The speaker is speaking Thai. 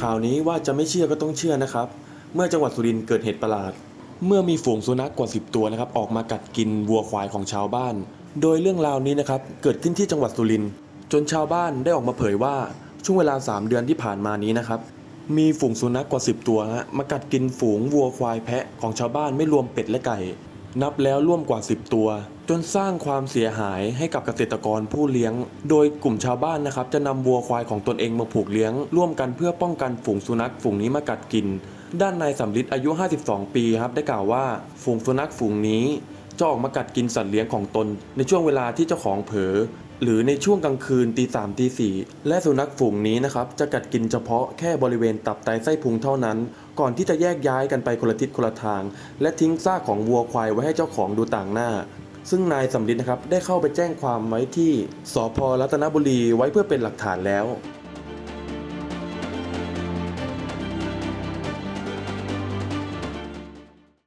ข่าวนี้ว่าจะไม่เชื่อก็ต้องเชื่อนะครับ เมื่อจังหวัดสุรินทร์เกิดเหตุประหลาด เมื่อมีฝูงสุนัขกว่า 10 ตัวนะครับออกมากัดกินวัวควายของชาวบ้าน โดยเรื่องราวนี้นะครับเกิดขึ้นที่จังหวัดสุรินทร์จนชาวบ้านได้ออกมาเผยว่าช่วงเวลา 3 เดือนที่ผ่านมานี้นะครับมีฝูงสุนัขกว่า 10 ตัวฮะมากัดกินฝูงวัวควายแพะของชาวบ้านไม่รวมเป็ดและไก่ นับแล้วร่วมกว่า 10 ตัว จนสร้างความเสียหายให้กับเกษตรกรผู้เลี้ยง โดยกลุ่มชาวบ้านนะครับ จะนำวัวควายของตนเองมาผูกเลี้ยง ร่วมกันเพื่อป้องกันฝูงสุนัขฝูงนี้มากัดกิน ด้านนายสำลิดอายุ 52 ปีครับได้กล่าวว่า ฝูงสุนัขฝูงนี้ จะออกมากัดกินสัตว์เลี้ยงของตน ในช่วงเวลาที่เจ้าของเผลอหรือในช่วงกลางคืนตีสามตีสี่และสุนัขฝูงนี้นะครับจะกัดกินเฉพาะแค่บริเวณตับไตไส้พุงเท่านั้น ก่อนที่จะแยกย้ายกันไปคนละทิศคนละทาง และทิ้งซากของวัวควายไว้ให้เจ้าของดูต่างหน้า ซึ่งนายสำลิดนะครับได้เข้าไปแจ้งความไว้ที่สพรัตนบุรีไว้เพื่อเป็นหลักฐานแล้ว